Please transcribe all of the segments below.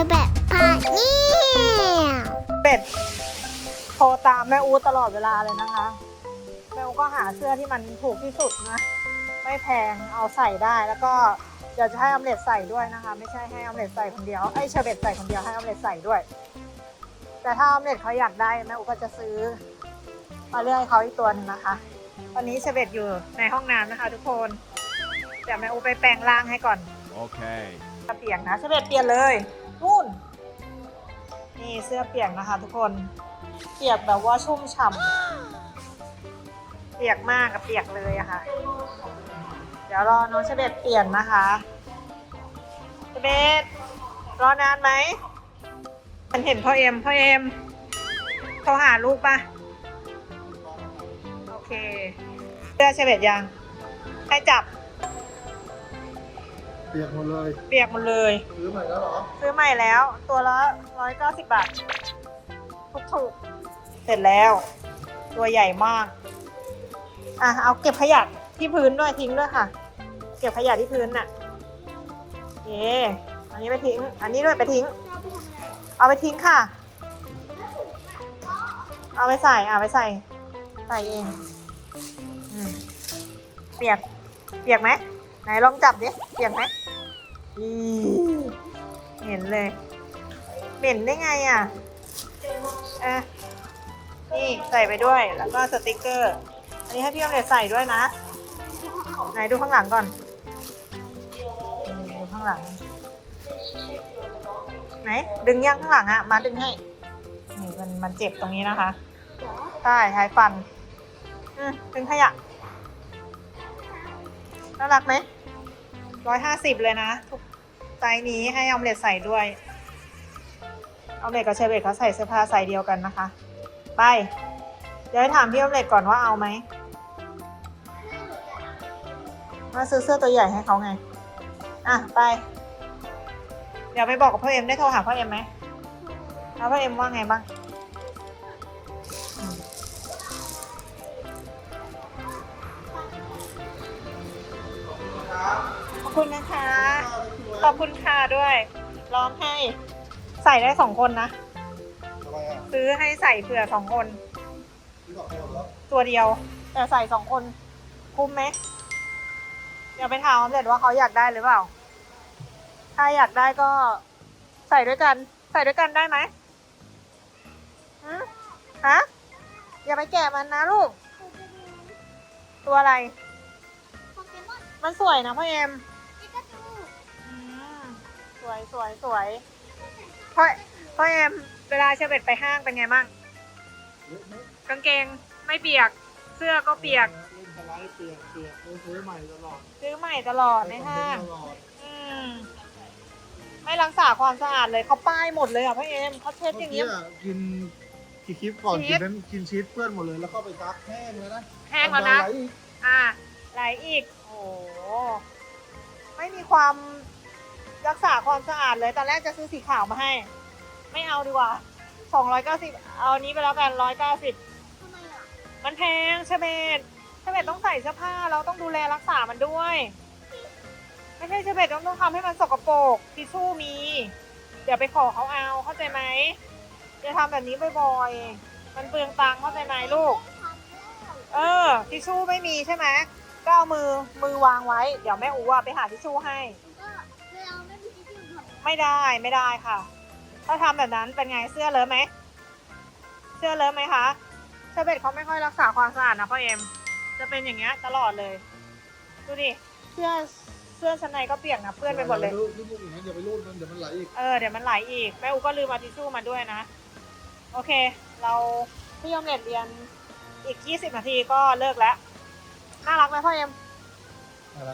อแบบพาเนี่ยเป็ดโทรตามแม่อูตลอดเวลาเลยนะคะ แม่อูก็หาเสื้อที่มันถูกที่สุดนะ ไม่แพงเอาใส่ได้แล้วก็เดี๋ยวจะให้ออมเล็ตใส่ด้วยนะคะ ไม่ใช่ให้ออมเล็ตใส่คนเดียวไอ้ยเชอร์เบตใส่คนเดียวให้ออมเล็ตใส่ด้วย แต่ถ้าออมเล็ตเขาอยากได้แม่อูก็จะซื้อมาเลือกให้เขาอีกตัวหนึงนะคะ ตอนนี้เชอร์เบตอยู่ในห้องน้ำนะคะ ทุกคนเดี๋ยวแม่อูไปแปลงร่างให้ก่อน Okay. เปียกนะเชเบตเปลี่ยนเลย นู่น นี่เสื้อเปียกนะคะ ทุกคน เปียกแบบว่าชุ่มฉ่ำเปียกมากกับเปียกเลยอะค่ะ เดี๋ยวรอน้องเชเบตเปลี่ยนนะคะเชเบตรอนานไหมฉันเห็นพ่อเอ็มพ่อเอ็มโทรหาลูกปะโอเคเสื้อเชเบตยังให้จับ เปียกหมดเลยเปียกหมดเลย ซื้อใหม่แล้วเหรอซื้อใหม่แล้ว ตัวละร้อยเก้าสิบบาทถูกถูกๆเสร็จแล้ว ตัวใหญ่มาก อะเอาเก็บขยะที่พื้นด้วยทิ้งด้วยค่ะ เก็บขยะที่พื้นน่ะเย่อันนี้ไปทิ้ง อันนี้ด้วยไปทิ้ง เอาไปทิ้งค่ะ เอาไปใส่เอาไปใส่ ใส่เองอมเปียก เปียกไหม ไหนลองจับดิเปียกไหมอีเห็นเลย เหม็นได้ไงอะอะนี่ใส่ไปด้วยแล้วก็สติกเกอร์ อันนี้ให้พี่ออมเล็ตใส่ด้วยนะ ไหนดูข้างหลังก่อนดูข้างหลัง ไหนดึงย่างข้างหลังอะ มาดึงให้นี่มันมันเจ็บตรงนี้นะคะใช่ใช้ฟัน อืมดึงขยะน่ารักไหม ร้อยห้าสิบเลยนะทุกไซส์นี้ให้ออมเล็ตใส่ด้วยออมเล็ตกับเชเบตเขาใส่เสื้อผ้าไซส์เดียวกันนะคะ ไป เดี๋ยวถามพี่ออมเล็ตก่อนว่าเอาไหมมาซื้อเสื้อตัวใหญ่ให้เขาไง อะไป เดี๋ยวไปบอกกับพ่อเอ็มได้โทรหาพ่อเอ็มไหมแล้วพ่อเอ็มว่าไงบ้าง อบคุณนะคะ ขอบคุณค่ะด้วยร้องให้ ใส่ได้สองคนนะ ทำไมอะซื้อให้ใส่เผื่อสองคนซื้อของหมดแล้วตัวเดียว แต่ใส่สองคน คุ้มไหมเดี๋ยวไปถามออมเล็ตว่าเขาอยากได้หรือเปล่า ถ้าอยากได้ก็ใส่ด้วยกัน ใส่ด้วยกันได้ไหมหืมฮะอย่าไปแกะมันนะลูก ตัวอะไรโปเกมอนมันสวยนะพ่อเอ็มปิกาจูอืมส วยสวยสวยพ่อพ่อเอ็มเวลาเชอร์เบตไปห้างเป็นไงบ้างเยอะไหมกางเกงไม่เปียก เสื้อก็เปียกเล่นสไลด์เปียกเปียกเออซื้อใหม่ตลอดซื้อใหม่ตลอดในห้างตลอดอืมไม่รักษาความสะอาดเลยเขาป้ายหมดเลยอะพ่อเอ็มเขาเช็ดอย่างเมื่นี้อกี้กินกี่คลิปก่อนคลิกิปนนั้นกินชีสเปื้อนหมดเลยแล้วก็ไปซักแห้งเลยนะแห้งแล้วนะเอามาไอีกอ่าไหลอีก โอ้โหไม่มีความ รักษาความสะอาดเลยตอนแรกจะซื้อสีขาวมาให้ ไม่เอาดีกว่าสองร้อยเก้าสิบเอาอันนี้ไปแล้วกันร้อยเก้าสิบทำไมอะมันแพงใช่ไหมใช่ไหมต้องใส่เสื้อผ้าเราต้องดูแลรักษามันด้วย ไม่ใช่เชเบตต้องต้องทำให้มันสกปรกทิชชู่มี เดี๋ยวไปขอเขาเอาเข้าใจไหมอย่าทำแบบนี้บ่อยๆ มันเปลืองตังค์เข้าใจไหมลูกทำแล้วเออทิชชู่ไม่มีใช่ไหมก็เอามือมือวางไว้ เดี๋ยวแม่อูอะไปหาทิชชู่ให้ ไม่ได้ไม่ได้ค่ะ ถ้าทำแบบนั้นเป็นไงเสื้อเลอะไหมเสื้อเลอะไหมคะเชเบตเขาไม่ค่อยรักษาความสะอาดนะพ่อเอ็มจะเป็นอย่างเงี้ยตลอดเลยดูดิเสื้อเสื้อชั้นในก็เปียกนะเปื้อนไปหมดเลยรูดรูดอย่างนั้นอย่าไปรูดมันเดี๋ยวมันไหลอีกเออเดี๋ยวมันไหลอีกแม่อูก็ลืมเอาทิชชู่มาด้วยนะ โอเค เราพี่ยอมเน็ตเรียนอีก 20 นาทีก็เลิกแล้ว น่ารักไหมพ่อเอ็ม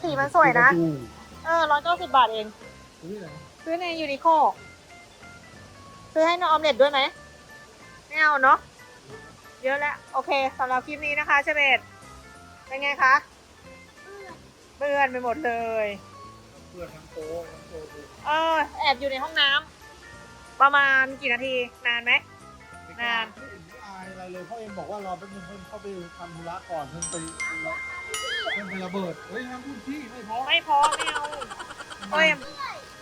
สีมันสวยนะ เออร้อยเก้าสิบาทเอง ซื้อที่ไหนซื้อในยูนิโคซื้อให้น้องออมเล็ตด้วยไหมไม่เอาเนาะเยอะแล้ว โอเคสำหรับคลิปนี้นะคะเชเบตเป็นไงคะเปื้อนไปหมดเลยเพื่อนทั้งโต๊ะทั้งโต๊ะดูเออแอบอยู่ในห้องน้ำประมาณกี่นาทีนานไหมนานไม่เห็นไม่อายอะไรเลยเพราะเอ็มบอกว่ารอแป๊บนึงเพิ่นเข้าไปทำธุระก่อนเพิ่นไปเพิ่นไประเบิดเฮ้ยน้ำพื้นที่ไม่พอไม่พอไม่เอาโอ้ย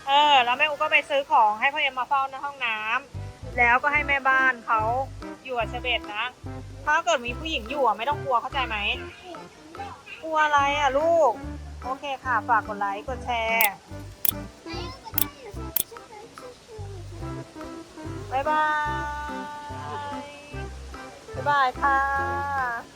เออ แล้วแม่อุก็ไปซื้อของให้พ่อเอ็มมาเฝ้าในห้องน้ำ แล้วก็ให้แม่บ้านเขาอยู่กับเชเบตนะ ถ้าเกิดมีผู้หญิงอยู่อ่ไม่ต้องกลัวเข้าใจไหม กลัวอะไรอะลูก โอเคค่ะ ฝากกดไลค์ กดแชร์บายบายบายบายค่ะ